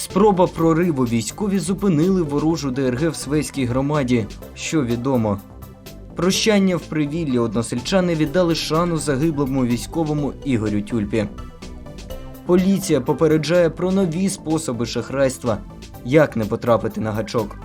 Спроба прориву військові зупинили ворожу ДРГ в Свейській громаді. Що відомо? Прощання в привіллі односельчани віддали шану загиблому військовому Ігорю Тюльпі. Поліція попереджає про нові способи шахрайства. Як не потрапити на гачок?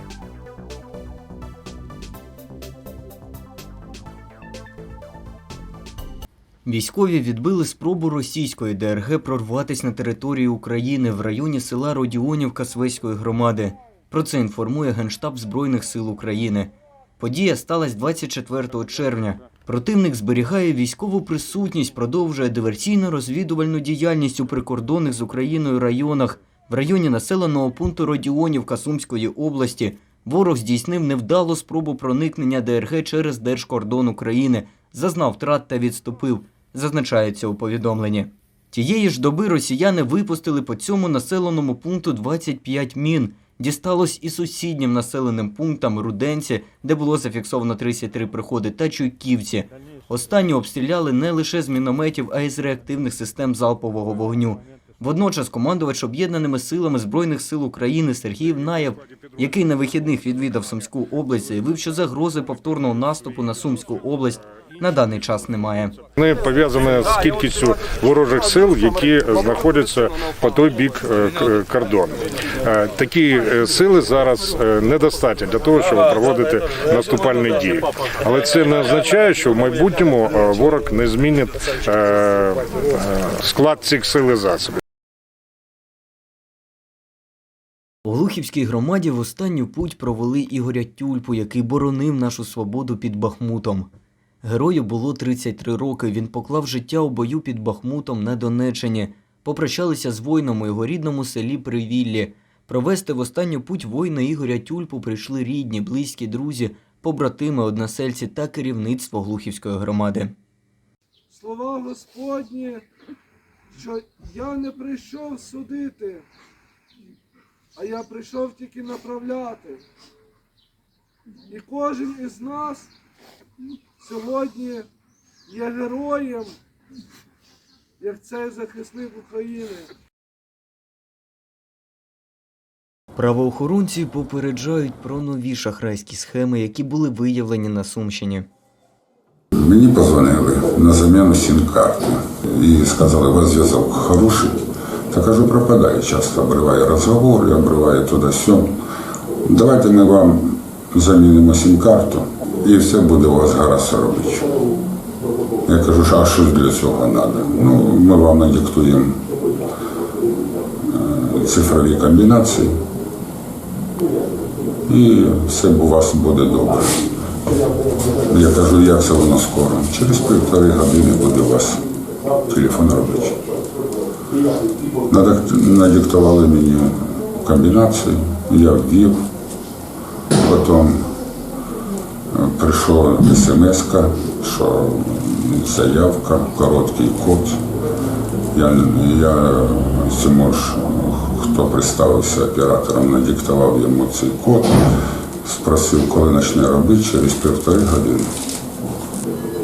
Військові відбили спробу російської ДРГ прорватися на територію України в районі села Родіонівка Свеської громади. Про це інформує Генштаб Збройних сил України. Подія сталася 24 червня. Противник зберігає військову присутність, продовжує диверсійно-розвідувальну діяльність у прикордонних з Україною районах. В районі населеного пункту Родіонівка Сумської області ворог здійснив невдалу спробу проникнення ДРГ через Держкордон України, зазнав втрат та відступив, зазначається у повідомленні. Тієї ж доби росіяни випустили по цьому населеному пункту 25 мін. Дісталось і сусіднім населеним пунктам Руденці, де було зафіксовано 33 приходи, та Чуйківці. Останні обстріляли не лише з мінометів, а й з реактивних систем залпового вогню. Водночас командувач об'єднаними силами Збройних сил України Сергій Наєв, який на вихідних відвідав Сумську область, заявив, що загрози повторного наступу на Сумську область на даний час немає. Вони пов'язані з кількістю ворожих сил, які знаходяться по той бік е, кордону. Е, Такі е, сили зараз е, недостатньо для того, щоб проводити наступальні дії. Але це не означає, що в майбутньому е, ворог не змінить е, е, склад цих сил і засобів. У Глухівській громаді в останню путь провели Ігоря Тюльпу, який боронив нашу свободу під Бахмутом. Герою було 33 роки. Він поклав життя у бою під Бахмутом на Донеччині. Попрощалися з воїном у його рідному селі Привіллі. Провести в останню путь воїна Ігоря Тюльпу прийшли рідні, близькі друзі, побратими, односельці та керівництво Глухівської громади. слова Господні, що я не прийшов судити, а я прийшов тільки направляти. І кожен із нас сьогодні є героєм, як цей захисник України. Правоохоронці попереджають про нові шахрайські схеми, які були виявлені на Сумщині. Мені позвонили на заміну сім-карти і сказали, у вас зв'язок хороший. Та кажу, пропадає, часто обриває розговор, обриває туди сьом. Давайте ми вам замінимо сім-карту і все буде у вас гаразд робити. Я кажу, «Що, а що для цього треба? Ну, ми вам надиктуємо е, цифрові комбінації, і все у вас буде добре. Я кажу, як це воно скоро? Через півтори години буде у вас телефон робочий. Надик- Надиктували мені комбінацію, я ввів, потім е, прийшла смс, що заявка, короткий код. Я, я ж, хто представився оператором, надиктував йому цей код, спросив, коли почне робити, через півтори години.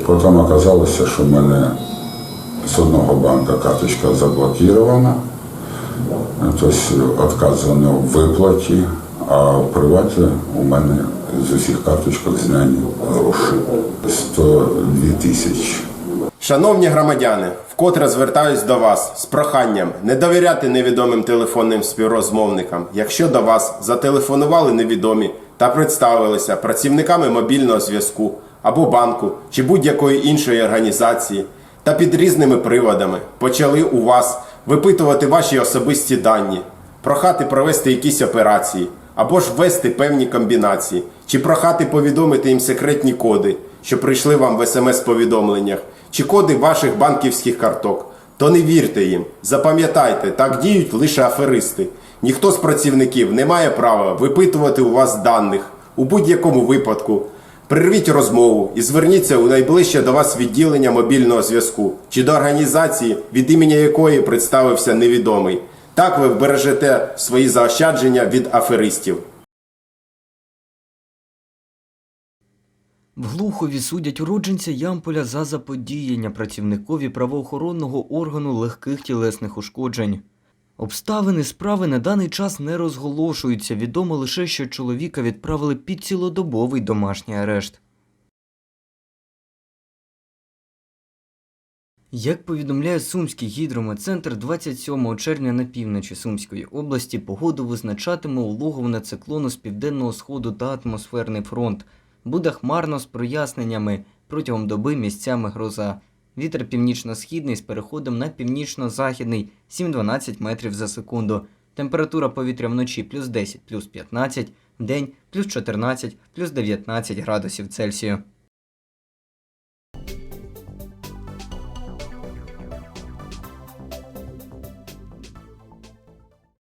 Потім оказалося, що в мене з одного банка карточка заблокирована, тобто відказано в виплаті, а в приваті у мене з усіх карточок зняні гроші 102 тисячі. Шановні громадяни, вкотре звертаюсь до вас з проханням не довіряти невідомим телефонним співрозмовникам, якщо до вас зателефонували невідомі та представилися працівниками мобільного зв'язку або банку чи будь-якої іншої організації та під різними приводами почали у вас випитувати ваші особисті дані, прохати провести якісь операції або ж ввести певні комбінації, чи прохати повідомити їм секретні коди, що прийшли вам в смс-повідомленнях, чи коди ваших банківських карток, то не вірте їм. Запам'ятайте, так діють лише аферисти. Ніхто з працівників не має права випитувати у вас даних у будь-якому випадку. Прервіть розмову і зверніться у найближче до вас відділення мобільного зв'язку чи до організації, від імені якої представився невідомий. Так ви вбережете свої заощадження від аферистів. В Глухові судять уродженця Ямполя за заподіяння працівникові правоохоронного органу легких тілесних ушкоджень. Обставини справи на даний час не розголошуються. Відомо лише, що чоловіка відправили під цілодобовий домашній арешт. Як повідомляє Сумський гідрометцентр, 27 червня на півночі Сумської області погоду визначатиме улоговне циклону з південного сходу та атмосферний фронт. Буде хмарно з проясненнями протягом доби місцями гроза. Вітер північно-східний з переходом на північно-західний 7-12 метрів за секунду. Температура повітря вночі плюс 10, плюс 15, вдень плюс 14, плюс 19 градусів Цельсію.